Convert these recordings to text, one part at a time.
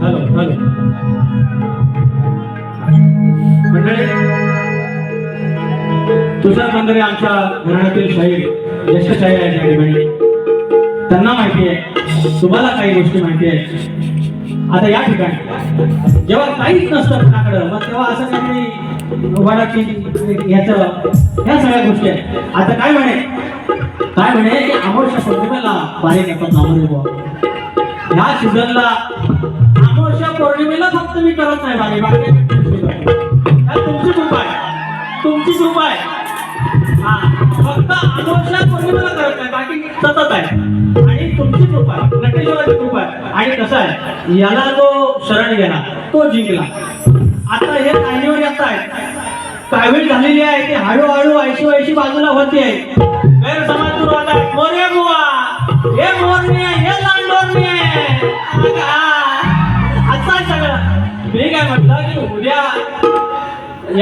Hello hello. मंडळी तुषार मंदिरे आमच्या घराण्यातील शाहीर ज्येष्ठ शाहीर आहेत या ठिकाणी. त्यांना माहिती आहे तुम्हाला काही गोष्टी माहिती आहे आता या ठिकाणी जेव्हा काहीच नसतं कोणाकडं मग तेव्हा असं काहीतरी वडाची ह्याचं ह्या सगळ्या गोष्टी आहेत. आता काय म्हणे? काय म्हणे? की अमोर्षा पौर्णिमेला बाहेर येतात नामरे बुवा ह्या सीझनला अमावस्या पौर्णिमेला फक्त मी करत नाही बागे बाकी तुमची कृपा आहे. तुमची कृपा आहे. हा फक्त अमावस्या पौर्णिमेला करत नाही बाकी सतत आहे. आणि तुमची कृपा आहे. नटेश्वराची कृपा आहे. आणि कसं आहे? याला जो शरण गेला तो जिंकला. आता हे काहीवर येत आहे. कावीळ झालेली आहे ती हळूहळू ऐशी ऐशी बाजूला होती. आहे मोरे बुवा हे मोरणी हे लांडोरणी. असं आहे सगळं. मी काय म्हटलं की उद्या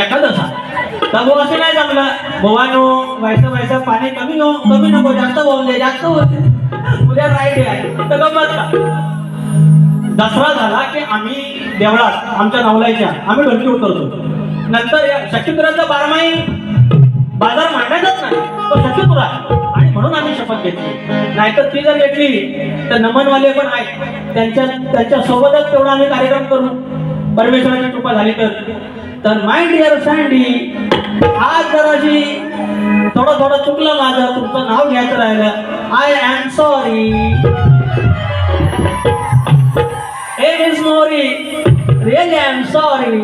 एखादं असं नाही जमलं भवानो व्हायचं व्हायचं पाणी कमी हो कमी नको जास्त होऊन जास्त होऊन दे. उद्या राईट आहे. तर गमत का? दसरा झाला की आम्ही देवळात आमच्या नवलायच्या आम्ही ढोलकी उतरतो नंतर या शक्तीपुराचा बारमाही बाजार तो तुला आणि म्हणून आम्ही शपथ घेतली. नाहीतर ती जर घेतली तर नमनवाले पण आहेत. त्यांच्या त्यांच्या सोबतच तेवढा आम्ही कार्यक्रम करू. परमेश्वराची कृपा झाली तर. तर माय डिअर सँडी आज जराशी थोडं थोडं चुकलं माझं. तुमचं नाव घ्यायचं राहिलं. आय एम सॉरी It मोरी रिअली आय एम सॉरी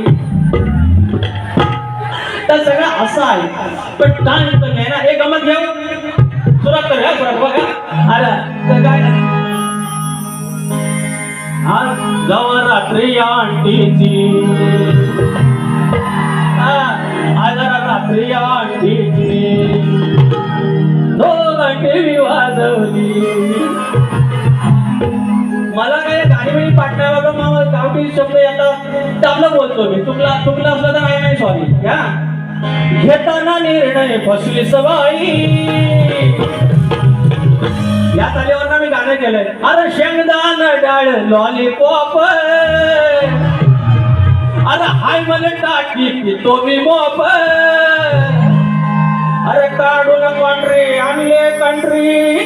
तर सगळं असं आहे. पण टाइम तर नाही ना? एक गमत घेऊ? सुरुवात करूया सुरुवात बघा. आला तर काय आज जवळ रात्री या आंटीची. हा, आज रात्री या आंटीची. दोन टीव्ही वाजवली मला काय गाडी बिडी पाठण्या बाबा गावठी शब्द येतात. चांगलं बोलतो मी. चुकला चुकलं असलं तर नाही सॉरी हा? घेताना निर्णय फसवी सवाई या तालीवर ना मी गाणं केलंय. अरे शेंगदान डाळ लॉलीपॉप अरे हाय मला टाकी पितो मी मोप. अरे काढून कंट्री आणले कंट्री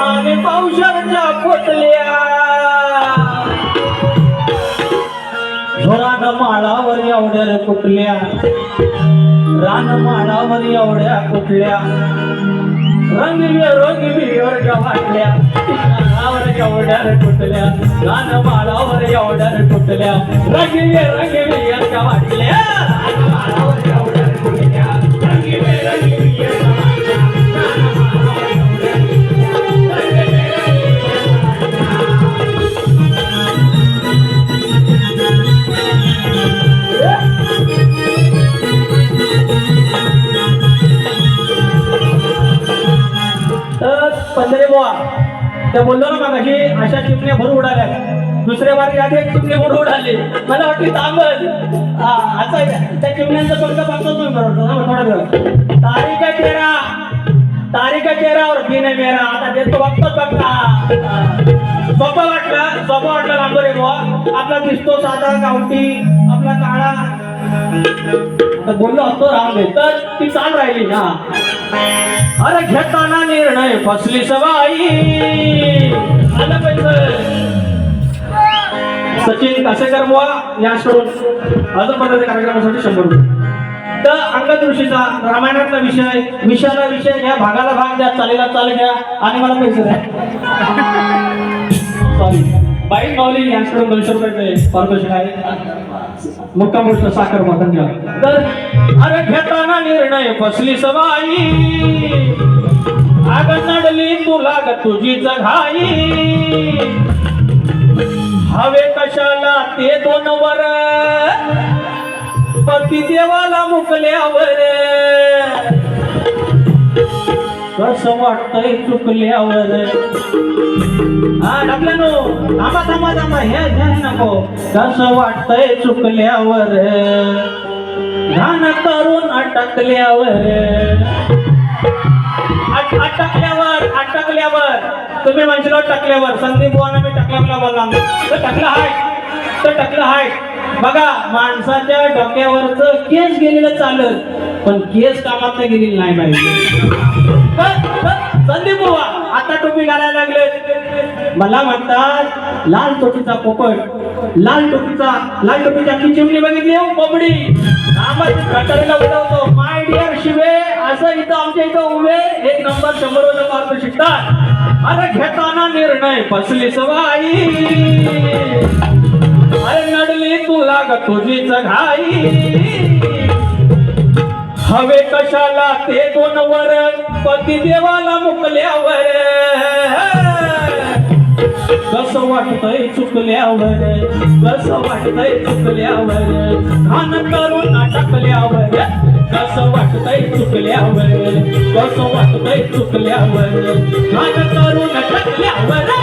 आणि पावसाच्या खोटल्या झोरानं माळावर एवढ्या रे कुठल्या? रान माळावर एवढ्या कुठल्या? रंगवी रंगवी वर्ग वाटल्या रानावर एवढ्या रे कुठल्या? रान माळावर एवढ्या रे कुठल्या? रंगवी रंगवी वर्ग वाटल्या रान माळावर एवढ्या त्या बोललो ना मग अशा चिमण्या भरून उडाल्या. दुसऱ्या बारी आधी एक चिमणे भरून उडाली. मला वाटली तांबल हा असं आहे का? त्या चिमण्यांचा पंख बघतो तुम्ही बरोबर ना थोडा वेळ. तारीख आहे तेरा. तारीख चेहरावर की नाही मेरा. आता देतो बघतोच बघता सोपं वाटलं सोपं वाटलं लांबरे बुवा. आपला दिसतो साधा गावठी आपला काळा. बोललो असतो राम तर ती चाल राहिली ना. अरे घेताना निर्णय फसली सवाई. आलं पैसे. सचिन कासेकर बुवा शो अजून पर्यंत कार्यक्रमासाठी शंभर रुपये. तर अंगद ऋषीचा रामायणातला विषय विषयाला विषय घ्या भागाला भाग द्या चालेला चाल घ्या आणि मला पैसे द्या. सॉरी बाईक माऊली यांच्याकडून दोनशे रुपये पारितोषिक आहे. मुक्काम गोष्ट साखर मधन घ्या तर अरे घेताना निर्णय फसली सवाई आग नडली तुला ग तुझी जघाई. हवे कशाला ते दोन वर पती देवाला मुकल्यावर. कसं वाटतंय चुकल्यावर? हा टाकल्यानो थांबा थांबा थांबा हे ध्यान नको. कसं वाटतंय चुकल्यावर? घाण करून अटकल्यावर. आट- अटकल्यावर अटकल्यावर. तुम्ही म्हणशील टकल्यावर संदीप बुवाना मी टकल्याला बोलला तर टकलं हाय. तर टकलं हाय. बघा माणसाच्या डोक्यावरच केस गेलेलं चालत पण केस कामात गेलेलं गेलेली नाही पाहिजे संदीप बुवा आता टोपी घालायला लागले. मला म्हणतात लाल टोपीचा पोपट लाल टोपीचा लाल टोपीच्या अख्खी चिमणी बघितली हो कोंबडी. उडवतो माय डिअर शिवे असं इथं आमच्या इथं उभे एक नंबर शंभर मार्क शिकतात. अरे घेताना निर्णय फसली सवाई हो, अरे नडली तुला ग तुझीच घाई हवे कशाला ते दोन वर? पती देवाला मुकल्यावर. कस वाटतय चुकल्यावर? कस वाटतय चुकल्यावर? घाण करून टाकल्यावर कस वाटतय चुकल्यावर? कस वाटतय चुकल्यावर? घाण करून टाकल्यावर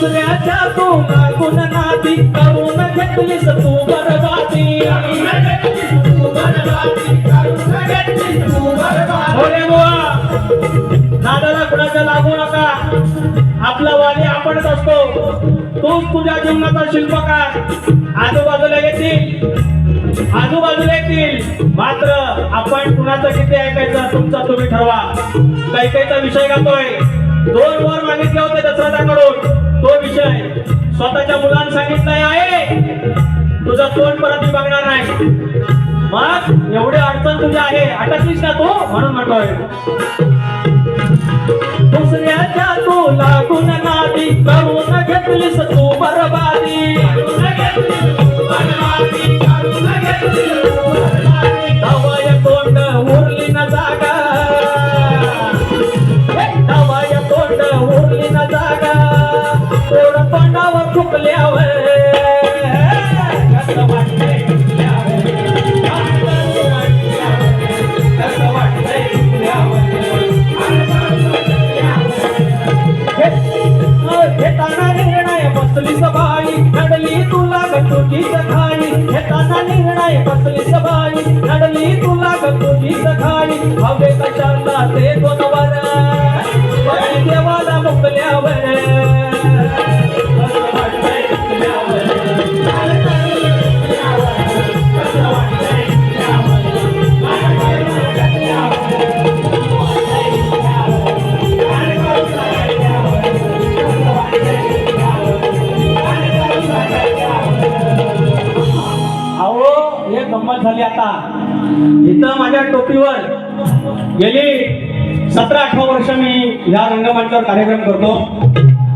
दुसऱ्याच्या तू लागून नाती करून घेतलीस तू बरबादी. होरे बुवा, नादाला कुणाच्या लागू नका. आपला वाली आपणच असतो. तूच तुझ्या जीवनाचा शिल्पकार आजूबाजूला येतील. आजूबाजूला येतील. मात्र आपण कुणाचं किती ऐकायचं तुमचा तुम्ही ठरवा. काही काहीचा विषय गातोय. दोन वर मागितले होते दसऱ्याकडून तो विषय स्वतःच्या मुलांना सांगितलंय आहे. तुझा तोंड परत मी बघणार नाही. मग एवढी अडचण तुझी आहे. अटकलीस ना तू? म्हणून म्हटलोय दुसऱ्याच्या तू लागून नादी करून घेतलीस तू. घेताना निर्णय बसली सबाई नडली तुला गटुजीच खाई हवे कशाला ते दोन वर देवाला मुकल्यावर. या कार्यक्रम करतो.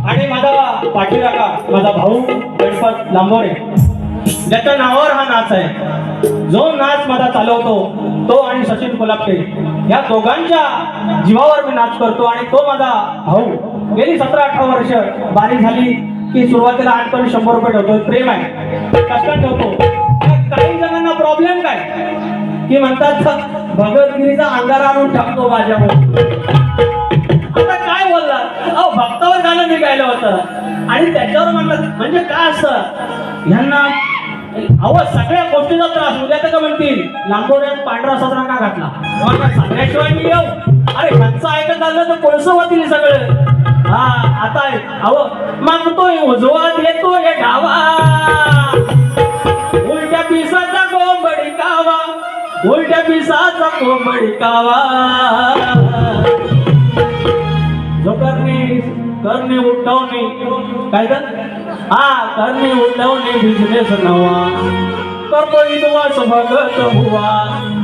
आणि माझा पाठीराखा माझा भाऊ गणपत लांबोरे. ज्याच्या नावावर हा नाच आहे. जो नाच माझा चालवतो तो आणि सचिन कोल्हापटे या दोघांच्या जीवावर मी नाच करतो आणि तो माझा भाऊ. गेली सतरा अठरा वर्ष बारी झाली की सुरुवातीला आठ शंभर रुपये ठेवतो प्रेम आहे. कष्टात ठेवतो. काही जणांना प्रॉब्लेम काय? की म्हणतात भगवतगिरीचा अंगार आणून टाकतो माझ्यावर बोलला. अहो भक्तावर गाणं मी गायलं होतं. आणि त्याच्यावर म्हणलं म्हणजे काय असतं ह्यांना अहो सगळ्या गोष्टीचा त्रास. उद्या तर का म्हणतील? लांबोड्यात पांढरा सदरा का घातला? सगळ्याशिवाय मी येऊ. अरे ह्यांचं ऐकत आलं तर कोळसं होतील सगळं. हा आता अहो मागतोय उजवात येतोय डावा उलट्या पिसाचा कोंबडी कावा. उलट्या पिसाचा कोंबडी कावा. जो करणे करणे उठवणे काय तर हा करणे उठवणे बिझनेस नवा. करतो विद्वास भगत हुआ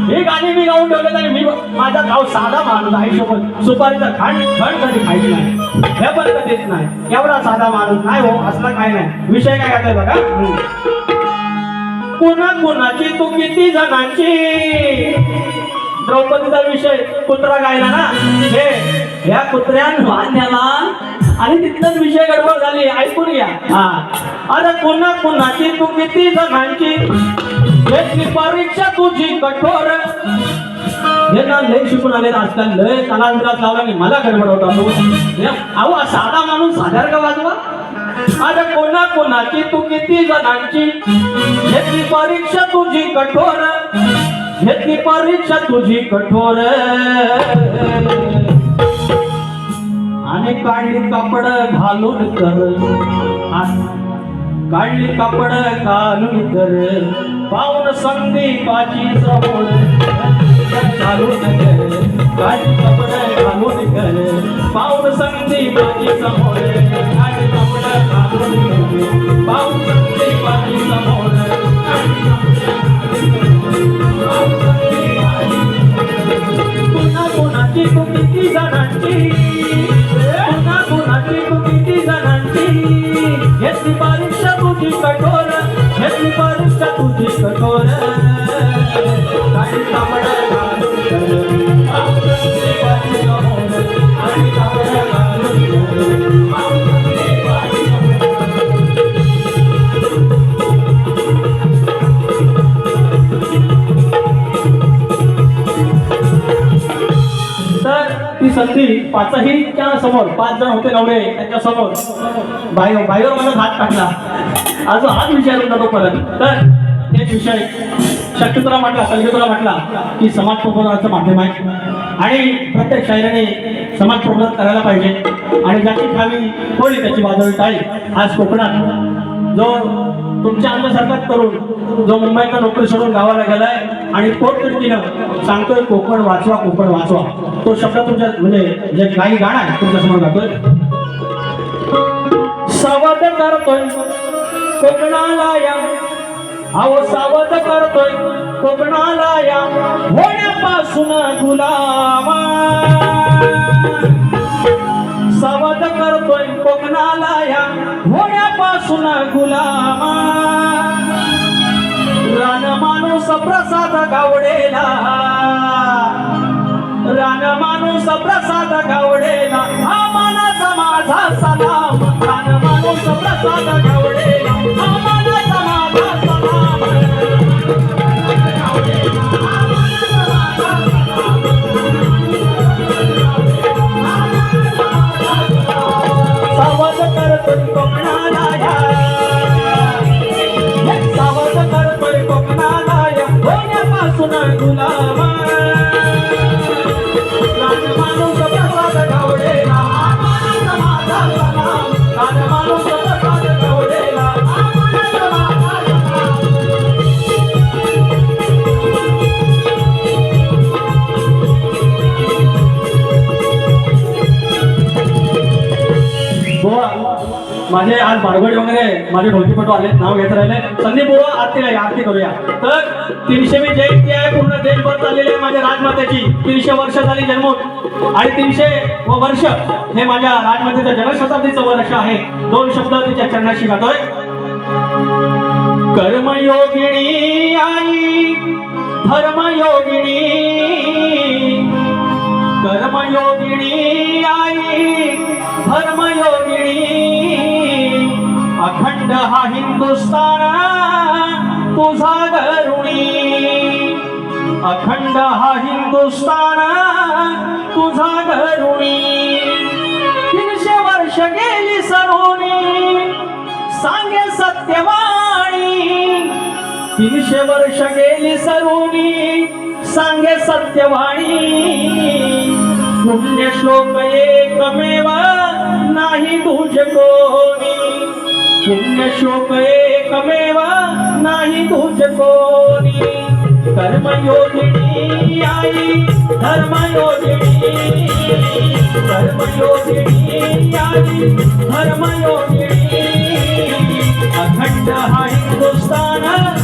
ही गाणी मी गाऊन ठेवलं आणि मी माझा गाव साधा माणूस आयुष्यभर सुपारीचा खांड खंड कधी खायची नाही. हे पण कधीच नाही. एवढा साधा माणूस नाही हो असला काय नाही. विषय काय घातलाय बघा? हम्म. कुणा कुणाची तू किती जणांची? द्रौपदीचा विषय कुत्रा गायला ना? हे ह्या कुत्र्यान वाण्याला आणि तिथलाच विषय गडबड झाली. ऐकून घ्या. हा. अरे पुन्हा कुणाची तू किती जणांची घेतली परीक्षा तुझी कठोर. हे ना लय शिकून आले आजकाल. लय कलांतरात लावला की मला गडबड होता तो अहो साधा माणूस साधार का वाजवा? अरे कोणा कोणाची तू किती जणांची घेतली परीक्षा तुझी कठोर. घेतली परीक्षा तुझी कठोर. आणि काढली कापड घालून कर काढली कापड घालून कर पाऊन संदीपाची समोर. घालून कर काढली कापड घालून कर पाऊन संदीपाची समोर. काढली कापड घालून कर पाऊन संदीपाची समोर. कठोर पाचही त्या समोर पाच जण होते नवरे त्यांच्यासमोर. भाई भाईवर मला हात टाकला. अजून हात विचारून जातो परत. तर एक विषय शक्यतुला म्हटला कल्पतुला म्हटला की समाज प्रबोधनाचं माध्यम आहे. आणि प्रत्येक शायराने समाज प्रबोधन करायला पाहिजे. आणि ज्याची खावी होईल त्याची बाजू टाळी आज कोकणात जो तुमच्या आमच्यासारखाच तरुण जो मुंबईचा नोकरी सोडून गावाला गेलाय आणि पोटतिडकीनं सांगतोय कोकण वाचवा कोकण वाचवा. तो शब्द तुमच्या म्हणजे जे काही गाणं आहे तुमच्यासमोर गातोय सावध करतोय कोकणाला या. अहो सावध करतोय कोकणाला या. होण्यापासून गुलामा. सावध करतोय कोकणाला या. सुना गुलामा. रान माणूस प्रसाद गावडेला. रान माणूस प्रसाद गावडेला. हा मानाचा माझा सलाम. रान माणूस प्रसाद गावडेला. हा माझे आज बारगडी वगैरे माझे ढोलकीपटू आले नाव घेत राहिले. संदीप बुवा आरती आहे आरती करूया. तर तीनशे मी जयंती आहे पूर्ण देशभर चाललेली आहे माझ्या राजमातेची. तीनशे वर्ष झाली जन्मून. आणि तीनशे व वर्ष हे माझ्या राजमातेचं जनशताब्दीचं वर्ष आहे. दोन शब्द तिच्या चरणाशी गातोय. कर्मयोगिणी आई धर्मयोगिणी. कर्मयोगिणी आई धर्मयोगिनी अखंड हा हिंदुस्तान तुझा गरुणी अखंड हा हिंदुस्तान तुझा गरुणी तीनशे वर्ष गेली सरोनी सांगे सत्यवाणी तीनशे वर्ष गेली सरोनी सांगे सत्यवाणी पुण्य श्लोक एकमेव नाही तुझ कोणी पुण्य शोक एकमेव नाही तुझ कोणी. कर्मयोगिनी आई धर्मयोगिनी. कर्मयोगिनी आई धर्मयोगिनी. अखंड हा हिंदुस्थान